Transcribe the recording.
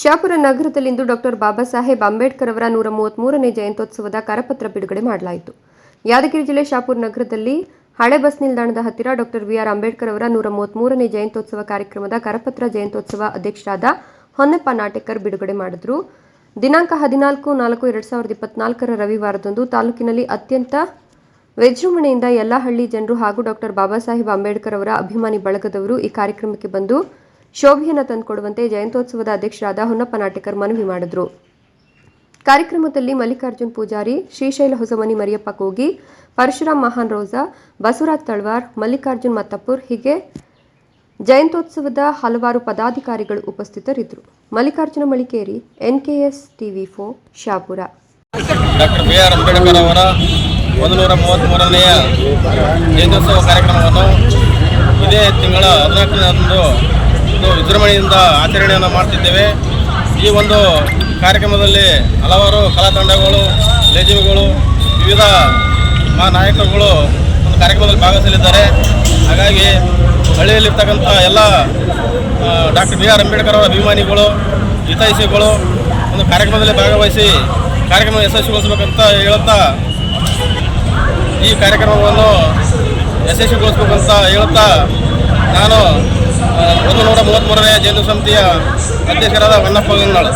ಶಾಪುರ ನಗರದಲ್ಲಿಂದು ಡಾಕ್ಟರ್ ಬಾಬಾ ಸಾಹೇಬ್ ಅಂಬೇಡ್ಕರ್ ಅವರ ನೂರ ಮೂವತ್ಮೂರನೇ ಜಯಂತ್ಯೋತ್ಸವದ ಕರಪತ್ರ ಬಿಡುಗಡೆ ಮಾಡಲಾಯಿತು. ಯಾದಗಿರಿ ಜಿಲ್ಲೆ ಶಾಪುರ ನಗರದಲ್ಲಿ ಹಳೆ ಬಸ್ ನಿಲ್ದಾಣದ ಹತ್ತಿರ ಡಾಕ್ಟರ್ ಬಿಆರ್ ಅಂಬೇಡ್ಕರ್ ಅವರ ನೂರ ಮೂವತ್ಮೂರನೇ ಜಯಂತ್ಯೋತ್ಸವ ಕಾರ್ಯಕ್ರಮದ ಕರಪತ್ರ ಜಯಂತ್ಯೋತ್ಸವ ಅಧ್ಯಕ್ಷರಾದ ಹೊನ್ನಪ್ಪ ನಾಟೇಕರ್ ಬಿಡುಗಡೆ ಮಾಡಿದ್ರು. ದಿನಾಂಕ ಹದಿನಾಲ್ಕು, ನಾಲ್ಕು, ಎರಡ್ ಸಾವಿರದ ಇಪ್ಪತ್ನಾಲ್ಕರ ರವಿವಾರದಂದು ತಾಲೂಕಿನಲ್ಲಿ ಅತ್ಯಂತ ವಿಜೃಂಭಣೆಯಿಂದ ಎಲ್ಲ ಹಳ್ಳಿ ಜನರು ಹಾಗೂ ಡಾಕ್ಟರ್ ಬಾಬಾ ಸಾಹೇಬ್ ಅಂಬೇಡ್ಕರ್ ಅವರ ಅಭಿಮಾನಿ ಬಳಗದವರು ಈ ಕಾರ್ಯಕ್ರಮಕ್ಕೆ ಬಂದು ಶೋಭೆಯನ್ನು ತಂದುಕೊಡುವಂತೆ ಜಯಂತ್ಯೋತ್ಸವದ ಅಧ್ಯಕ್ಷರಾದ ಹೊನ್ನಪ್ಪ ನಾಟಕರ್ ಮನವಿ ಮಾಡಿದರು. ಕಾರ್ಯಕ್ರಮದಲ್ಲಿ ಮಲ್ಲಿಕಾರ್ಜುನ್ ಪೂಜಾರಿ, ಶ್ರೀಶೈಲ ಹೊಸಮನಿ ಮರಿಯಪ್ಪ ಕೋಗಿ ಪರಶುರಾಮ್ ಮಹಾನ್ ರೋಜಾ, ಬಸವರಾಜ್ ತಳ್ವಾರ್, ಮಲ್ಲಿಕಾರ್ಜುನ್ ಮತ್ತಪುರ್ ಹೀಗೆ ಜಯಂತ್ಯೋತ್ಸವದ ಹಲವಾರು ಪದಾಧಿಕಾರಿಗಳು ಉಪಸ್ಥಿತರಿದ್ದರು. ಮಲ್ಲಿಕಾರ್ಜುನ ಮಳಿಕೇರಿ, ಎನ್ಕೆಎಸ್ ಟಿವಿ ಫೋ Shapura. Doctor B R Ambedkar ಅವರ ಒಂದು ನೂರ ಮೂವತ್ತ್ಮೂರನೆಯ ಜಯಂತ್ಯೋತ್ಸವ ಕಾರ್ಯಕ್ರಮವನ್ನು ಇದೇ ತಿಂಗಳ ಒಂದು ವಿಜೃಂಭಣೆಯಿಂದ ಆಚರಣೆಯನ್ನು ಮಾಡ್ತಿದ್ದೇವೆ. ಈ ಒಂದು ಕಾರ್ಯಕ್ರಮದಲ್ಲಿ ಹಲವಾರು ಕಲಾ ತಂಡಗಳು, ಲೇಜಿಮಿಗಳು, ವಿವಿಧ ಮಾ ನಾಯಕರುಗಳು ಒಂದು ಕಾರ್ಯಕ್ರಮದಲ್ಲಿ ಭಾಗವಹಿಸಲಿದ್ದಾರೆ. ಹಾಗಾಗಿ ಹಳ್ಳಿಯಲ್ಲಿರ್ತಕ್ಕಂಥ ಎಲ್ಲ ಡಾಕ್ಟರ್ ಬಿ ಆರ್ ಅಂಬೇಡ್ಕರ್ ಅವರ ಅಭಿಮಾನಿಗಳು, ಹಿತೈಷಿಗಳು ಒಂದು ಕಾರ್ಯಕ್ರಮದಲ್ಲಿ ಭಾಗವಹಿಸಿ ಕಾರ್ಯಕ್ರಮ ಯಶಸ್ವಿಗೊಳಿಸಬೇಕಂತ ಹೇಳುತ್ತಾ, ಈ ಕಾರ್ಯಕ್ರಮವನ್ನು ಯಶಸ್ವಿಗೊಳಿಸಬೇಕಂತ ಹೇಳುತ್ತಾ ನಾನು ಒಂದು ನೂರ ಮೂವತ್ತ್ಮೂರನೇ ಜಯಂತಿ ಸಮಿತಿಯ ಅಧ್ಯಕ್ಷರಾದ ಹೊನ್ನಪ್ಪ ಹೊನ್ನಾಳು